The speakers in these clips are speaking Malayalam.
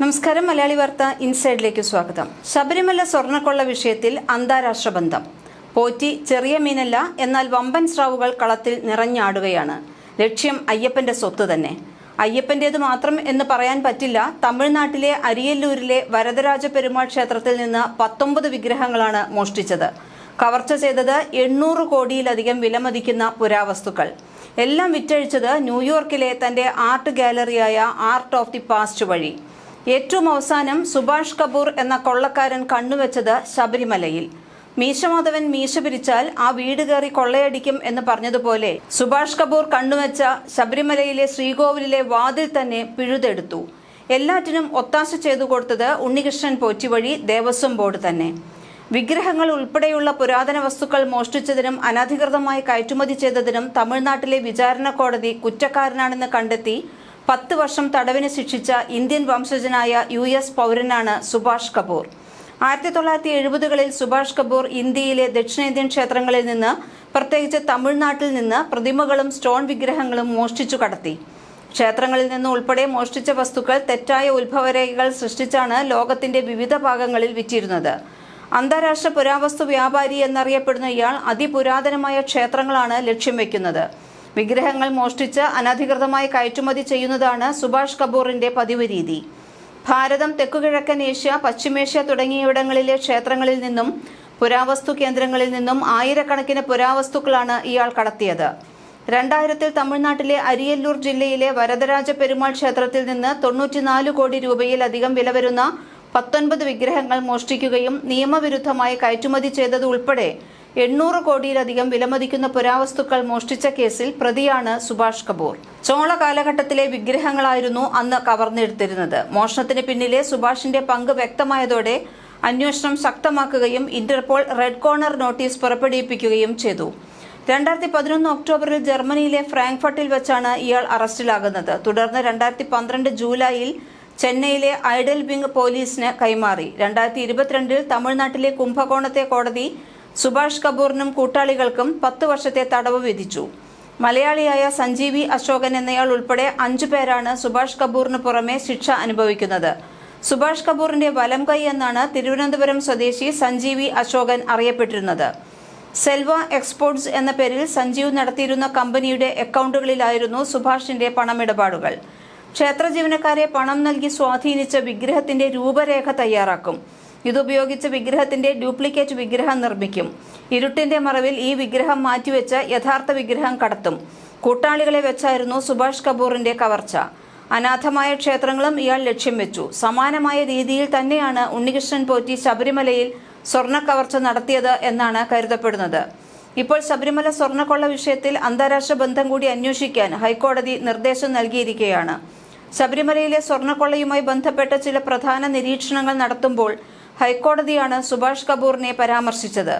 നമസ്കാരം മലയാളി വാർത്ത ഇൻസൈഡിലേക്ക് സ്വാഗതം. ശബരിമല സ്വർണക്കൊള്ള വിഷയത്തിൽ അന്താരാഷ്ട്ര ബന്ധം. പോറ്റി ചെറിയ മീനല്ല എന്നാൽ വമ്പൻ സ്രാവുകൾ കളത്തിൽ നിറഞ്ഞാടുകയാണ്. ലക്ഷ്യം അയ്യപ്പന്റെ സ്വത്ത് തന്നെ. അയ്യപ്പന്റേത് മാത്രം എന്ന് പറയാൻ പറ്റില്ല തമിഴ്നാട്ടിലെ അരിയല്ലൂരിലെ വരദരാജ പെരുമാൾ ക്ഷേത്രത്തിൽ നിന്ന് പത്തൊമ്പത് വിഗ്രഹങ്ങളാണ് മോഷ്ടിച്ചത്. കവർച്ച ചെയ്തത് എണ്ണൂറ് കോടിയിലധികം വിലമതിക്കുന്ന പുരാവസ്തുക്കൾ. എല്ലാം വിറ്റഴിച്ചത് ന്യൂയോർക്കിലെ തന്റെ ആർട്ട് ഗാലറിയായ ആർട്ട് ഓഫ് ദി പാസ്റ്റ് വഴി. ഏറ്റവും അവസാനം സുഭാഷ് കപൂർ എന്ന കൊള്ളക്കാരൻ കണ്ണുവെച്ചത് ശബരിമലയിൽ. മീശമാധവൻ മീശ പിരിച്ചാൽ ആ വീട് കയറി കൊള്ളയടിക്കും എന്ന് പറഞ്ഞതുപോലെ സുഭാഷ് കപൂർ കണ്ണുവെച്ച ശബരിമലയിലെ ശ്രീകോവിലിലെ വാതിൽ തന്നെ പിഴുതെടുത്തു. എല്ലാറ്റിനും ഒത്താശ ചെയ്തു കൊടുത്തത് ഉണ്ണികൃഷ്ണൻ പോറ്റി വഴി ദേവസ്വം ബോർഡ് തന്നെ. വിഗ്രഹങ്ങൾ ഉൾപ്പെടെയുള്ള പുരാതന വസ്തുക്കൾ മോഷ്ടിച്ചതിനും അനധികൃതമായി കയറ്റുമതി ചെയ്തതിനും തമിഴ്നാട്ടിലെ വിചാരണ കോടതി കുറ്റക്കാരനാണെന്ന് കണ്ടെത്തി പത്ത് വർഷം തടവിന് ശിക്ഷിച്ച ഇന്ത്യൻ വംശജനായ യു എസ് പൗരനാണ് സുഭാഷ് കപൂർ. ആയിരത്തി തൊള്ളായിരത്തി എഴുപതുകളിൽ സുഭാഷ് കപൂർ ഇന്ത്യയിലെ ദക്ഷിണേന്ത്യൻ ക്ഷേത്രങ്ങളിൽ നിന്ന് പ്രത്യേകിച്ച് തമിഴ്നാട്ടിൽ നിന്ന് പ്രതിമകളും സ്റ്റോൺ വിഗ്രഹങ്ങളും മോഷ്ടിച്ചു കടത്തി. ക്ഷേത്രങ്ങളിൽ നിന്ന് ഉൾപ്പെടെ മോഷ്ടിച്ച വസ്തുക്കൾ തെറ്റായ ഉത്ഭവരേഖകൾ സൃഷ്ടിച്ചാണ് ലോകത്തിന്റെ വിവിധ ഭാഗങ്ങളിൽ വിറ്റിരുന്നത്. അന്താരാഷ്ട്ര പുരാവസ്തു വ്യാപാരി എന്നറിയപ്പെടുന്ന ഇയാൾ അതിപുരാതനമായ ക്ഷേത്രങ്ങളാണ് ലക്ഷ്യം വെക്കുന്നത്. വിഗ്രഹങ്ങൾ മോഷ്ടിച്ച് അനധികൃതമായി കയറ്റുമതി ചെയ്യുന്നതാണ് സുഭാഷ് കപൂറിന്റെ പതിവ് രീതി ഭാരതം തെക്കുകിഴക്കൻ ഏഷ്യ പശ്ചിമേഷ്യ തുടങ്ങിയവിടങ്ങളിലെ ക്ഷേത്രങ്ങളിൽ നിന്നും പുരാവസ്തു കേന്ദ്രങ്ങളിൽ നിന്നും ആയിരക്കണക്കിന് പുരാവസ്തുക്കളാണ് ഇയാൾ കടത്തിയത്. രണ്ടായിരത്തിൽ തമിഴ്നാട്ടിലെ അരിയല്ലൂർ ജില്ലയിലെ വരദരാജ പെരുമാൾ ക്ഷേത്രത്തിൽ നിന്ന് തൊണ്ണൂറ്റിനാല് കോടി രൂപയിലധികം വില വരുന്ന പത്തൊൻപത് വിഗ്രഹങ്ങൾ മോഷ്ടിക്കുകയും നിയമവിരുദ്ധമായി കയറ്റുമതി ചെയ്തത് ഉൾപ്പെടെ എണ്ണൂറ് കോടിയിലധികം വിലമതിക്കുന്ന പുരാവസ്തുക്കൾ മോഷ്ടിച്ച കേസിൽ പ്രതിയാണ് സുഭാഷ് കപൂർ. ചോള കാലഘട്ടത്തിലെ വിഗ്രഹങ്ങളായിരുന്നു അന്ന് കവർന്നെടുത്തിരുന്നത്. മോഷണത്തിന് പിന്നിലെ സുഭാഷിന്റെ പങ്ക് വ്യക്തമായതോടെ അന്വേഷണം ശക്തമാക്കുകയും ഇന്റർപോൾ റെഡ് കോർണർ നോട്ടീസ് പുറപ്പെടുവിപ്പിക്കുകയും ചെയ്തു. രണ്ടായിരത്തി പതിനൊന്ന് ഒക്ടോബറിൽ ജർമ്മനിയിലെ ഫ്രാങ്ക്ഫർട്ടിൽ വെച്ചാണ് ഇയാൾ അറസ്റ്റിലാകുന്നത്. തുടർന്ന് രണ്ടായിരത്തി പന്ത്രണ്ട് ജൂലൈയിൽ ചെന്നൈയിലെ ഐഡൽ വിംഗ് പോലീസിന് കൈമാറി. രണ്ടായിരത്തി ഇരുപത്തിരണ്ടിൽ തമിഴ്നാട്ടിലെ കുംഭകോണത്തെ കോടതി സുഭാഷ് കപൂറിനും കൂട്ടാളികൾക്കും പത്ത് വർഷത്തെ തടവ് വിധിച്ചു. മലയാളിയായ സഞ്ജീവി അശോകൻ എന്നയാൾ ഉൾപ്പെടെ അഞ്ചു പേരാണ് സുഭാഷ് കപൂറിന് പുറമെ ശിക്ഷ അനുഭവിക്കുന്നത്. സുഭാഷ് കപൂറിന്റെ വലം കൈ എന്നാണ് തിരുവനന്തപുരം സ്വദേശി സഞ്ജീവി അശോകൻ അറിയപ്പെട്ടിരുന്നത്. സെൽവ എക്സ്പോർട്സ് എന്ന പേരിൽ സഞ്ജീവ് നടത്തിയിരുന്ന കമ്പനിയുടെ അക്കൗണ്ടുകളിലായിരുന്നു സുഭാഷിന്റെ പണമിടപാടുകൾ. ക്ഷേത്ര ജീവനക്കാരെ പണം നൽകി സ്വാധീനിച്ച വിഗ്രഹത്തിന്റെ രൂപരേഖ തയ്യാറാക്കും. ഇതുപയോഗിച്ച് വിഗ്രഹത്തിന്റെ ഡ്യൂപ്ലിക്കേറ്റ് വിഗ്രഹം നിർമ്മിക്കും. ഇരുട്ടിന്റെ മറവിൽ ഈ വിഗ്രഹം മാറ്റിവെച്ച് യഥാർത്ഥ വിഗ്രഹം കടത്തും. കൂട്ടാളികളെ വെച്ചായിരുന്നു സുഭാഷ് കപൂറിന്റെ കവർച്ച. അനാഥമായ ക്ഷേത്രങ്ങളും ഇയാൾ ലക്ഷ്യം വെച്ചു. സമാനമായ രീതിയിൽ തന്നെയാണ് ഉണ്ണികൃഷ്ണൻ പോറ്റി ശബരിമലയിൽ സ്വർണ കവർച്ച നടത്തിയത് എന്നാണ് കരുതപ്പെടുന്നത്. ഇപ്പോൾ ശബരിമല സ്വർണക്കൊള്ള വിഷയത്തിൽ അന്താരാഷ്ട്ര ബന്ധം കൂടി അന്വേഷിക്കാൻ ഹൈക്കോടതി നിർദ്ദേശം നൽകിയിരിക്കുകയാണ്. ശബരിമലയിലെ സ്വർണക്കൊള്ളയുമായി ബന്ധപ്പെട്ട ചില പ്രധാന നിരീക്ഷണങ്ങൾ നടത്തുമ്പോൾ ഹൈക്കോടതിയാണ് സുഭാഷ് കപൂറിനെ പരാമർശിച്ചത്.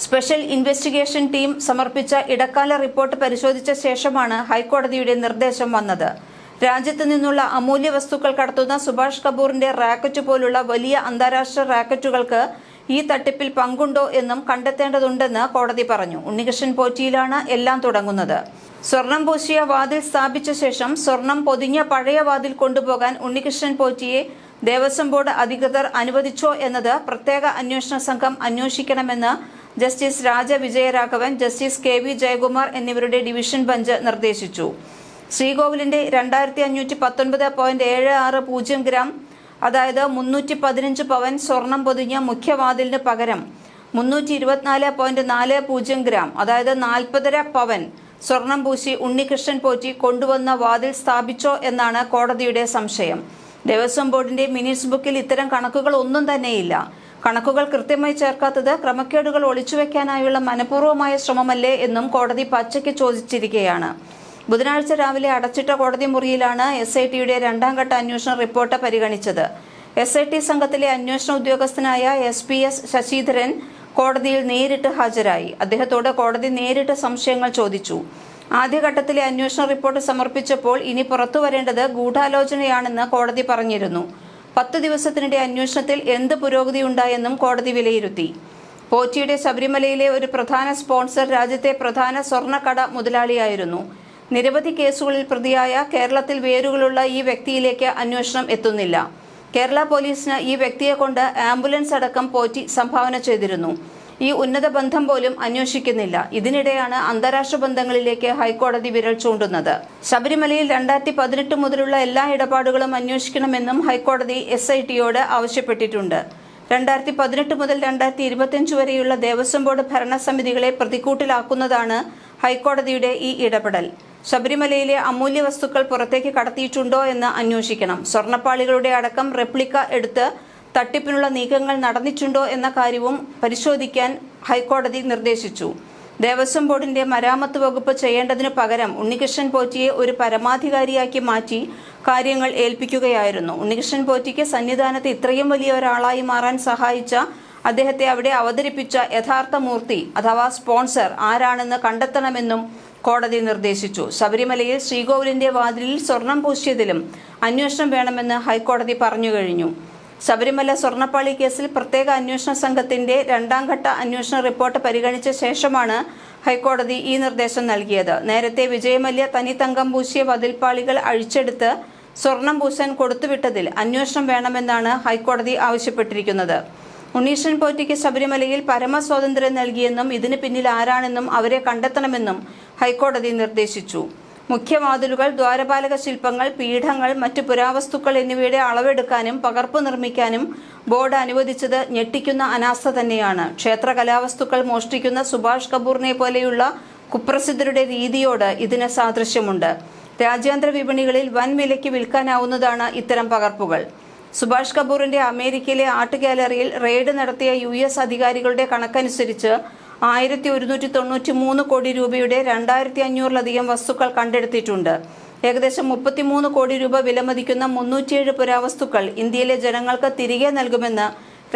സ്പെഷ്യൽ ഇൻവെസ്റ്റിഗേഷൻ ടീം സമർപ്പിച്ച ഇടക്കാല റിപ്പോർട്ട് പരിശോധിച്ച ശേഷമാണ് ഹൈക്കോടതിയുടെ നിർദ്ദേശം വന്നത്. രാജ്യത്ത് നിന്നുള്ള അമൂല്യ വസ്തുക്കൾ കടത്തുന്ന സുഭാഷ് കപൂറിന്റെ റാക്കറ്റ് പോലുള്ള വലിയ അന്താരാഷ്ട്ര റാക്കറ്റുകൾക്ക് ഈ തട്ടിപ്പിൽ പങ്കുണ്ടോ എന്നും കണ്ടെത്തേണ്ടതുണ്ടെന്ന് കോടതി പറഞ്ഞു. ഉണ്ണികൃഷ്ണൻ പോറ്റിയിലാണ് എല്ലാം തുടങ്ങുന്നത്. സ്വർണം പൂശിയ വാതിൽ സ്ഥാപിച്ച ശേഷം സ്വർണം പൊതിഞ്ഞ പഴയ വാതിൽ കൊണ്ടുപോകാൻ ഉണ്ണികൃഷ്ണൻ പോറ്റിയെ ദേവസ്വം ബോർഡ് അധികൃതർ അനുവദിച്ചോ എന്നത് പ്രത്യേക അന്വേഷണ സംഘം അന്വേഷിക്കണമെന്ന് justice Raja Vijayaraghavan justice K V Jayakumar എന്നിവരുടെ ഡിവിഷൻ ബെഞ്ച് നിർദ്ദേശിച്ചു. ശ്രീകോവിലിന്റെ രണ്ടായിരത്തി അഞ്ഞൂറ്റി പത്തൊൻപത് പോയിന്റ് ഏഴ് ആറ് പൂജ്യം ഗ്രാം അതായത് മുന്നൂറ്റി പതിനഞ്ച് പവൻ സ്വർണം പൊതിഞ്ഞ മുഖ്യവാതിലിന് പകരം മുന്നൂറ്റി ഇരുപത്തിനാല് പോയിന്റ് നാല് പൂജ്യം ഗ്രാം അതായത് നാൽപ്പതര പവൻ സ്വർണം പൂശി ഉണ്ണികൃഷ്ണൻ പോറ്റി കൊണ്ടുവന്ന വാതിൽ സ്ഥാപിച്ചോ എന്നാണ് കോടതിയുടെ സംശയം. ദേവസ്വം ബോർഡിന്റെ മിനിറ്റ്സ് ബുക്കിൽ ഇത്തരം കണക്കുകൾ ഒന്നും തന്നെയില്ല. കണക്കുകൾ കൃത്യമായി ചേർക്കാത്തത് ക്രമക്കേടുകൾ ഒളിച്ചുവെക്കാനായുള്ള മനഃപൂർവമായ ശ്രമമല്ലേ എന്നും കോടതി പച്ചയ്ക്ക് ചോദിച്ചിരിക്കുകയാണ് ബുധനാഴ്ച രാവിലെ അടച്ചിട്ട കോടതി മുറിയിലാണ് എസ് ഐ ടിയുടെ രണ്ടാം ഘട്ട അന്വേഷണ റിപ്പോർട്ട് പരിഗണിച്ചത്. എസ് ഐ ടി സംഘത്തിലെ അന്വേഷണ ഉദ്യോഗസ്ഥനായ എസ് പി എസ് ശശിധരൻ കോടതിയിൽ നേരിട്ട് ഹാജരായി. അദ്ദേഹത്തോട് കോടതി നേരിട്ട് സംശയങ്ങൾ ചോദിച്ചു. ആദ്യഘട്ടത്തിലെ അന്വേഷണ റിപ്പോർട്ട് സമർപ്പിച്ചപ്പോൾ ഇനി പുറത്തുവരേണ്ടത് ഗൂഢാലോചനയാണെന്ന് കോടതി പറഞ്ഞിരുന്നു. പത്ത് ദിവസത്തിനിടെ അന്വേഷണത്തിൽ എന്ത് പുരോഗതിയുണ്ടായെന്നും കോടതി വിലയിരുത്തി. പോറ്റിയുടെ ശബരിമലയിലെ ഒരു പ്രധാന സ്പോൺസർ രാജ്യത്തെ പ്രധാന സ്വർണക്കട മുതലാളിയായിരുന്നു. നിരവധി കേസുകളിൽ പ്രതിയായ കേരളത്തിൽ വേരുകളുള്ള ഈ വ്യക്തിയിലേക്ക് അന്വേഷണം എത്തുന്നില്ല. കേരള പോലീസിന് ഈ വ്യക്തിയെ കൊണ്ട് ആംബുലൻസ് അടക്കം പോറ്റി സംഭാവന ചെയ്തിരുന്നു. ഈ ഉന്നത ബന്ധം പോലും അന്വേഷിക്കുന്നില്ല. ഇതിനിടെയാണ് അന്താരാഷ്ട്ര ബന്ധങ്ങളിലേക്ക് ഹൈക്കോടതി വിരൽ ചൂണ്ടുന്നത്. ശബരിമലയിൽ രണ്ടായിരത്തി പതിനെട്ട് മുതലുള്ള എല്ലാ ഇടപാടുകളും അന്വേഷിക്കണമെന്നും ഹൈക്കോടതി എസ് ഐ ടിയോട് ആവശ്യപ്പെട്ടിട്ടുണ്ട്. രണ്ടായിരത്തി പതിനെട്ട് മുതൽ രണ്ടായിരത്തി ഇരുപത്തിയഞ്ച് വരെയുള്ള ദേവസ്വം ബോർഡ് ഭരണസമിതികളെ പ്രതിക്കൂട്ടിലാക്കുന്നതാണ് ഹൈക്കോടതിയുടെ ഈ ഇടപെടൽ. ശബരിമലയിലെ അമൂല്യ വസ്തുക്കൾ പുറത്തേക്ക് കടത്തിയിട്ടുണ്ടോ എന്ന് അന്വേഷിക്കണം. സ്വർണപ്പാളികളുടെ അടക്കം റെപ്ലിക്ക എടുത്ത് തട്ടിപ്പിനുള്ള നീക്കങ്ങൾ നടന്നിട്ടുണ്ടോ എന്ന കാര്യവും പരിശോധിക്കാൻ ഹൈക്കോടതി നിർദ്ദേശിച്ചു. ദേവസ്വം ബോർഡിന്റെ മരാമത്ത് വകുപ്പ് ചെയ്യേണ്ടതിനു പകരം ഉണ്ണികൃഷ്ണൻ പോറ്റിയെ ഒരു പരമാധികാരിയാക്കി മാറ്റി കാര്യങ്ങൾ ഏൽപ്പിക്കുകയായിരുന്നു. ഉണ്ണികൃഷ്ണൻ പോറ്റിക്ക് സന്നിധാനത്ത് ഇത്രയും വലിയ ഒരാളായി മാറാൻ സഹായിച്ച അദ്ദേഹത്തെ അവിടെ അവതരിപ്പിച്ച യഥാർത്ഥ മൂർത്തി അഥവാ സ്പോൺസർ ആരാണെന്ന് കണ്ടെത്തണമെന്നും കോടതി നിർദ്ദേശിച്ചു. ശബരിമലയിൽ ശ്രീകോവിലിന്റെ വാതിലിൽ സ്വർണം പൂശിയതിലും അന്വേഷണം വേണമെന്ന് ഹൈക്കോടതി പറഞ്ഞു കഴിഞ്ഞു. ശബരിമല സ്വർണപ്പാളി കേസിൽ പ്രത്യേക അന്വേഷണ സംഘത്തിന്റെ രണ്ടാം ഘട്ട അന്വേഷണ റിപ്പോർട്ട് പരിഗണിച്ച ശേഷമാണ് ഹൈക്കോടതി ഈ നിർദ്ദേശം നൽകിയത്. നേരത്തെ വിജയമല്യ തനി തങ്കം പൂശിയ വതിൽപ്പാളികൾ അഴിച്ചെടുത്ത് സ്വർണം പൂശാൻ കൊടുത്തുവിട്ടതിൽ അന്വേഷണം വേണമെന്നാണ് ഹൈക്കോടതി ആവശ്യപ്പെട്ടിരിക്കുന്നത്. ഉണ്ണീഷൻ പോറ്റിക്ക് ശബരിമലയിൽ പരമസ്വാതന്ത്ര്യം നൽകിയെന്നും ഇതിന് പിന്നിൽ ആരാണെന്നും അവരെ കണ്ടെത്തണമെന്നും ഹൈക്കോടതി നിർദ്ദേശിച്ചു. മുഖ്യവാതിലുകൾ ദ്വാരപാലക ശില്പങ്ങൾ പീഠങ്ങൾ മറ്റു പുരാവസ്തുക്കൾ എന്നിവയുടെ അളവെടുക്കാനും പകർപ്പ് നിർമ്മിക്കാനും ബോർഡ് അനുവദിച്ചത് ഞെട്ടിക്കുന്ന അനാസ്ഥ തന്നെയാണ്. ക്ഷേത്ര കലാവസ്തുക്കൾ മോഷ്ടിക്കുന്ന സുഭാഷ് കപൂറിനെ പോലെയുള്ള കുപ്രസിദ്ധരുടെ രീതിയോട് ഇതിന് സാദൃശ്യമുണ്ട്. രാജ്യാന്തര വിപണികളിൽ വൻ വിലയ്ക്ക് വിൽക്കാനാവുന്നതാണ് ഇത്തരം പകർപ്പുകൾ. സുഭാഷ് കപൂറിന്റെ അമേരിക്കയിലെ ആർട്ട് ഗാലറിയിൽ റെയ്ഡ് നടത്തിയ യു അധികാരികളുടെ കണക്കനുസരിച്ച് ആയിരത്തി ഒരുന്നൂറ്റി തൊണ്ണൂറ്റി മൂന്ന് കോടി രൂപയുടെ രണ്ടായിരത്തി അഞ്ഞൂറിലധികം വസ്തുക്കൾ കണ്ടെടുത്തിട്ടുണ്ട്. ഏകദേശം മുപ്പത്തിമൂന്ന് കോടി രൂപ വിലമതിക്കുന്ന മുന്നൂറ്റിയേഴ് പുരാവസ്തുക്കൾ ഇന്ത്യയിലെ ജനങ്ങൾക്ക് തിരികെ നൽകുമെന്ന്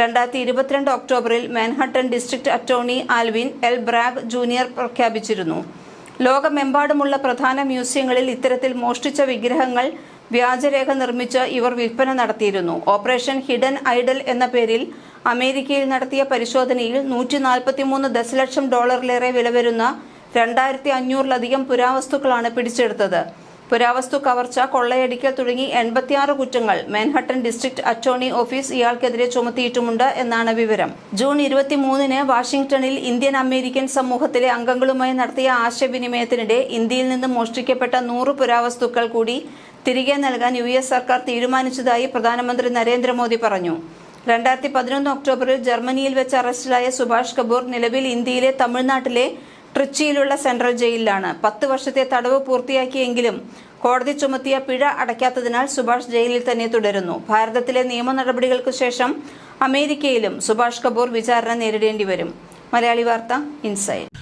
രണ്ടായിരത്തി ഇരുപത്തിരണ്ട് ഒക്ടോബറിൽ Manhattan district attorney Alvin L Bragg junior പ്രഖ്യാപിച്ചിരുന്നു. ലോകമെമ്പാടുമുള്ള പ്രധാന മ്യൂസിയങ്ങളിൽ ഇത്തരത്തിൽ മോഷ്ടിച്ച വിഗ്രഹങ്ങൾ വ്യാജരേഖ നിർമ്മിച്ച് ഇവർ വിൽപ്പന നടത്തിയിരുന്നു. ഓപ്പറേഷൻ ഹിഡൻ ഐഡൽ എന്ന പേരിൽ അമേരിക്കയിൽ നടത്തിയ പരിശോധനയിൽ നൂറ്റി നാൽപ്പത്തിമൂന്ന് ദശലക്ഷം ഡോളറിലേറെ വില വരുന്ന രണ്ടായിരത്തി അഞ്ഞൂറിലധികം പുരാവസ്തുക്കളാണ് പിടിച്ചെടുത്തത്. പുരാവസ്തു കവർച്ച കൊള്ളയടിക്കൽ തുടങ്ങി എൺപത്തിയാറ് കുറ്റങ്ങൾ മാൻഹട്ടൻ ഡിസ്ട്രിക്ട് അറ്റോർണി ഓഫീസ് ഇയാൾക്കെതിരെ ചുമത്തിയിട്ടുമുണ്ട് എന്നാണ് വിവരം. ജൂൺ ഇരുപത്തിമൂന്നിന് വാഷിംഗ്ടണിൽ ഇന്ത്യൻ അമേരിക്കൻ സമൂഹത്തിലെ അംഗങ്ങളുമായി നടത്തിയ ആശയവിനിമയത്തിനിടെ ഇന്ത്യയിൽ നിന്ന് മോഷ്ടിക്കപ്പെട്ട നൂറ് പുരാവസ്തുക്കൾ കൂടി തിരികെ നൽകാൻ യു എസ് സർക്കാർ തീരുമാനിച്ചതായി പ്രധാനമന്ത്രി നരേന്ദ്രമോദി പറഞ്ഞു. രണ്ടായിരത്തി പതിനൊന്ന് ഒക്ടോബറിൽ ജർമ്മനിയിൽ വെച്ച് അറസ്റ്റിലായ സുഭാഷ് കപൂർ നിലവിൽ ഇന്ത്യയിലെ തമിഴ്നാട്ടിലെ ട്രിച്ചിയിലുള്ള സെൻട്രൽ ജയിലിലാണ്. പത്ത് വർഷത്തെ തടവ് പൂർത്തിയാക്കിയെങ്കിലും കോടതി ചുമത്തിയ പിഴ അടയ്ക്കാത്തതിനാൽ സുഭാഷ് ജയിലിൽ തന്നെ തുടരുന്നു. ഭാരതത്തിലെ നിയമ നടപടികൾക്ക് ശേഷം അമേരിക്കയിലും സുഭാഷ് കപൂർ വിചാരണ നേരിടേണ്ടി വരും. മലയാളി വാർത്ത ഇൻസൈഡ്